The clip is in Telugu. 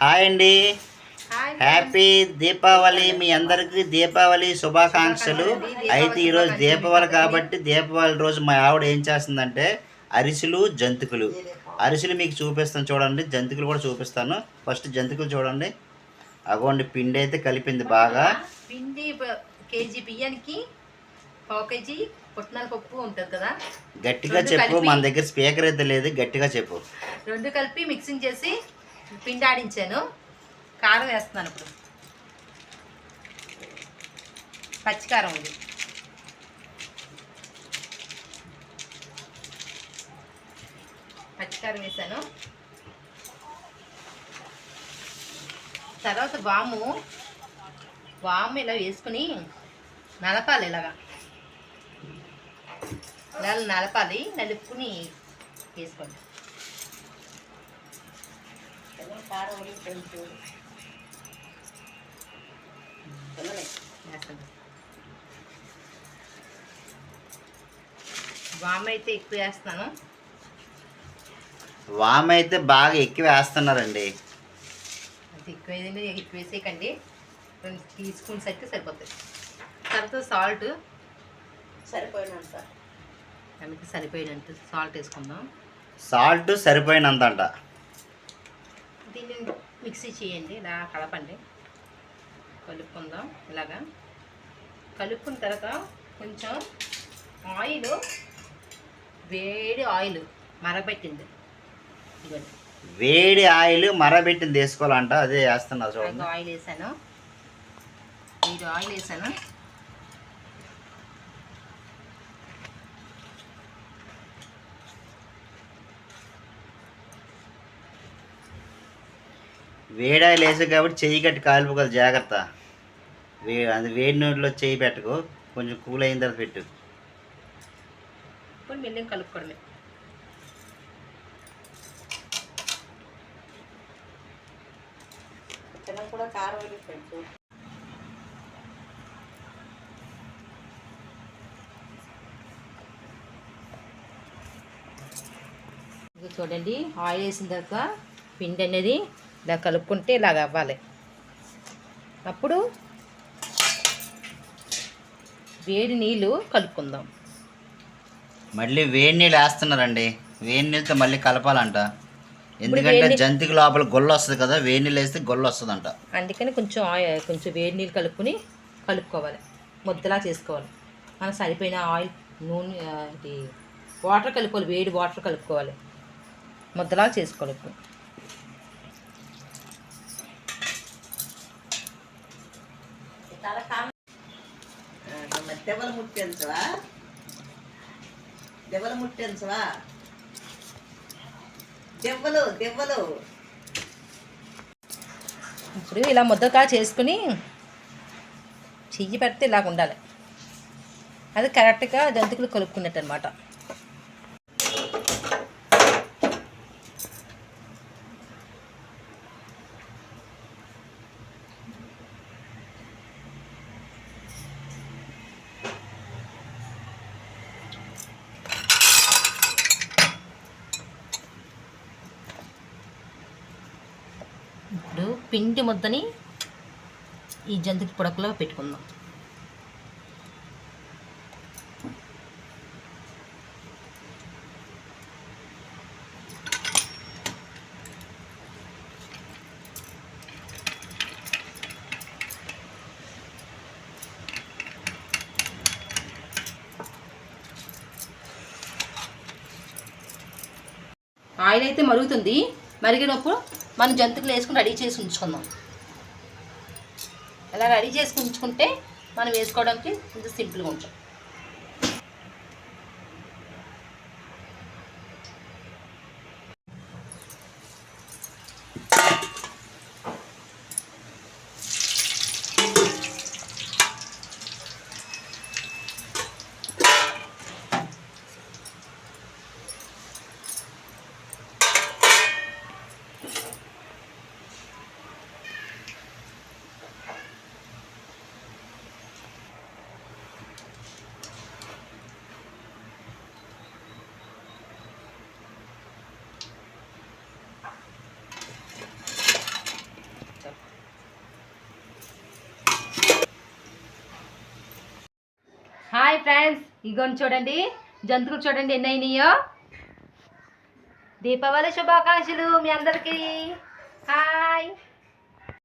హాయ్ అండి. హాయ్ హ్యాపీ దీపావళి మీ అందరికీ దీపావళి శుభాకాంక్షలు. అయితే ఈరోజు దీపావళి కాబట్టి దీపావళి రోజు మా ఆవిడ ఏం చేస్తుందంటే అరిసెలు జంతికలు. అరిసెలు మీకు చూపిస్తాను చూడండి. జంతికలు కూడా చూపిస్తాను. ఫస్ట్ జంతికలు చూడండి. అగోండి పిండి అయితే కలిపింది బాగా. పిండి కేజీ బియ్యానికి పావు కేజీ పుట్నాల పప్పు ఉంటుంది కదా. గట్టిగా చెప్పు మన దగ్గర స్పీకర్ అయితే లేదు. గట్టిగా చెప్పు. రెండు కలిపి మిక్సింగ్ చేసి పిండి ఆడించాను కారం వేస్తున్నాను ఇప్పుడు. పచ్చికారం ఇది. పచ్చికారం వేసాను. తర్వాత వాము. వాము ఇలా వేసుకుని నలపాలి ఇలాగా. ఇలా నలపాలి నలుపుకుని వేసుకోండి. వేస్తాను. వాము అయితే ఎక్కువ వేస్తున్నాను వామ అయితే బాగా ఎక్కువ వేస్తున్నారండి. అది ఎక్కువ ఎక్కువ వేసేయకండి. రెండు టీ స్పూన్స్ అయితే సరిపోతాయి. తర్వాత సాల్ట్. సరిపోయినంత. అందుకే సరిపోయినంత సాల్ట్ వేసుకుందాం. సాల్ట్ సరిపోయినంత అంట దీన్ని మిక్సీ చేయండి ఇలా కలపండి. కలుపుకుందాం ఇలాగా. కలుపుకున్న తర్వాత కొంచెం ఆయిల్ వేడి ఆయిల్ మరగబెట్టింది ఇవ్వండి వేడి ఆయిల్ మరబెట్టింది తీసుకోవాలంట అదే వేస్తున్నారు ఇంకా చూడండి. ఆయిల్ వేసాను వేడి ఆయిల్ వేసాను వేడి ఆయిల్ వేసే కాబట్టి చెయ్యి కట్టి కాలిపోగలదు జాగ్రత్త. వే అది వేడి నూనెలో చెయ్యి పెట్టకు కొంచెం కూల్ అయిన తర్వాత పెట్టు. ఇప్పుడు మెల్లిగా కలుపుకోవడమే. చిన్న కూడా కారం వేసి పెట్టు ఇది చూడండి ఆయిల్ వేసిన తర్వాత పిండి అనేది ఇలా కలుపుకుంటే ఇలాగ అవ్వాలి. అప్పుడు వేడి నీళ్ళు కలుపుకుందాం. మళ్ళీ వేడి నీళ్ళు వేస్తున్నారండి. వేడి నీళ్ళతో మళ్ళీ కలపాలంట. ఎందుకంటే జంతికి లోపల గొల్ల వస్తుంది కదా వేడి నీళ్ళు వేస్తే గొల్ల వస్తుందంట. అందుకని కొంచెం ఆయిల్ కొంచెం వేడి నీళ్ళు కలుపుకొని కలుపుకోవాలి. ముద్దలా చేసుకోవాలి. మనకు సరిపోయిన ఆయిల్ నూనె ఇది వాటర్ కలుపుకోవాలి. వేడి వాటర్ కలుపుకోవాలి. ముద్దలా చేసుకోవాలి ఇప్పుడు తల కారం మరి దెబ్బలు ముట్టెంచవా దెబ్బలు ముట్టెంచవా దెబ్బలు దెబ్బలు ఇప్పుడు ఇలా ముద్దకా చేసుకుని చెయ్యి పెడితే ఇలాగ ఉండాలి అది కరెక్ట్గా జంతుకులు కలుపుకున్నట్టు అనమాట ఇప్పుడు పిండి ముద్దని ఈ జంతికి పొడకలో పెట్టుకుందాం. ఆయిల్ అయితే మరుగుతుంది. మరిగినప్పుడు మనం జంతికలు వేసుకుని రెడీ చేసి ఉంచుకుందాం. అలా రెడీ చేసి ఉంచుకుంటే మనం వేసుకోవడానికి కొంచెం సింపుల్గా ఉంటుంది. హాయ్ ఫ్రెండ్స్ ఇగోని చూడండి. జంతువులు చూడండి ఎన్ని అయినాయో. దీపావళి శుభాకాంక్షలు మీ అందరికీ. హాయ్